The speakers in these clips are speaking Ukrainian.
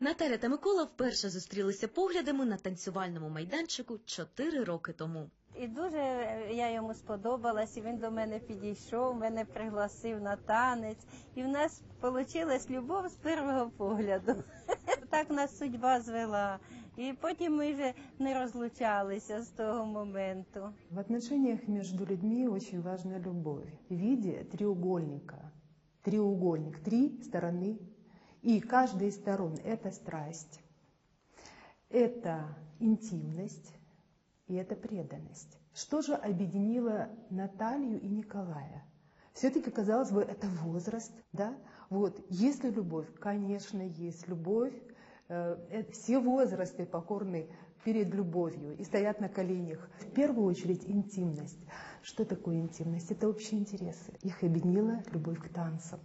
Наталя та Микола вперше зустрілися поглядами на танцювальному майданчику чотири роки тому. І дуже я йому сподобалась, і він до мене підійшов, мене пригласив на танець, і в нас вийшла любов з першого погляду. Так нас судьба звела. І потім ми вже не розлучалися з того моменту. В отношениях между людьми очень важна любовь в виде треугольника. Треугольник, три стороны, и каждая из сторон – это страсть, это интимность и это преданность. Что же объединило Наталью и Николая? Все-таки, казалось бы, это возраст, да? Вот, есть ли любовь? Конечно, есть любовь. Э, э, Все возрасты покорны перед любовью и стоят на коленях. В первую очередь интимность. Что такое интимность? Это общие интересы. Их объединила любовь к танцам.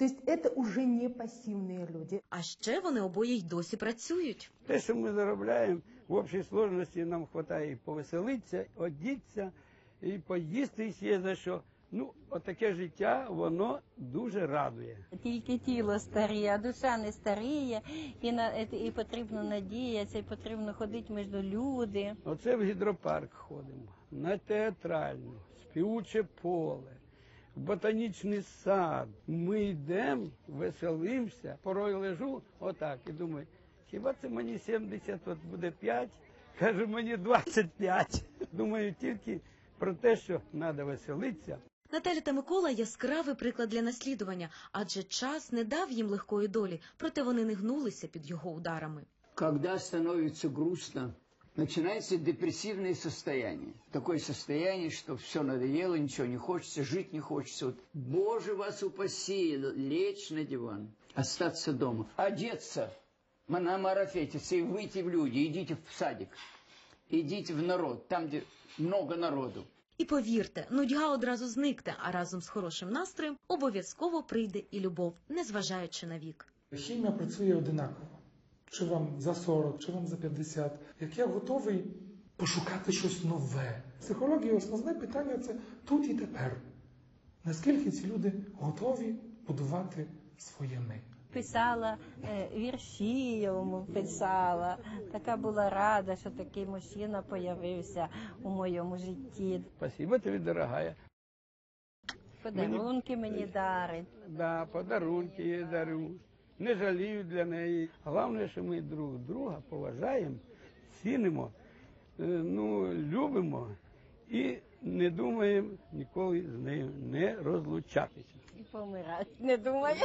То есть это уже не пассивные люди. А ще вони обоє й досі працюють. Те, що ми заробляємо в общій сложності, нам вистачає і повеселитися, одітися, і поїсти є за що. Ну, отаке життя, воно дуже радує. Тільки тіло старіє, а душа не старіє, і, на, і потрібно надіятися, і потрібно ходити між люди. Оце в гідропарк ходимо, на театральну, співуче поле, в ботанічний сад. Ми йдемо, веселимося. Порой лежу отак і думаю, хіба це мені 70, от буде 5? Кажу, мені 25. Думаю тільки про те, що треба веселитися. Наталя та Микола яскравий приклад для наслідування, адже час не дав їм легкої долі, проте вони не гнулися під його ударами. Когда становится грустно, начинается депрессивное состояние. Такое состояние, что все надоело, ничего не хочется, жить не хочется. Вот, Боже вас упаси, лечь на диван, остаться дома, одеться, на марафетиться и выйти в люди, идите в садик, идите в народ, там, где много народу. І повірте, нудьга одразу зникне, а разом з хорошим настроєм обов'язково прийде і любов, незважаючи на вік. Хімія працює одинаково. Чи вам за 40, чи вам за 50. Як я готовий пошукати щось нове. В психології основне питання це тут і тепер. Наскільки ці люди готові будувати своє ми? Писала е, вірші йому писала. Така була рада, що такий мужчина появився у моєму житті. Спасибо тобі, дорогая. Подарунки мені дарить. Да, подарунки їй дарю. Не жалію для неї. Головне, що ми друг друга поважаємо, цінимо, е, ну, любимо і не думаємо ніколи з нею не розлучатися. І помирати. Не думає.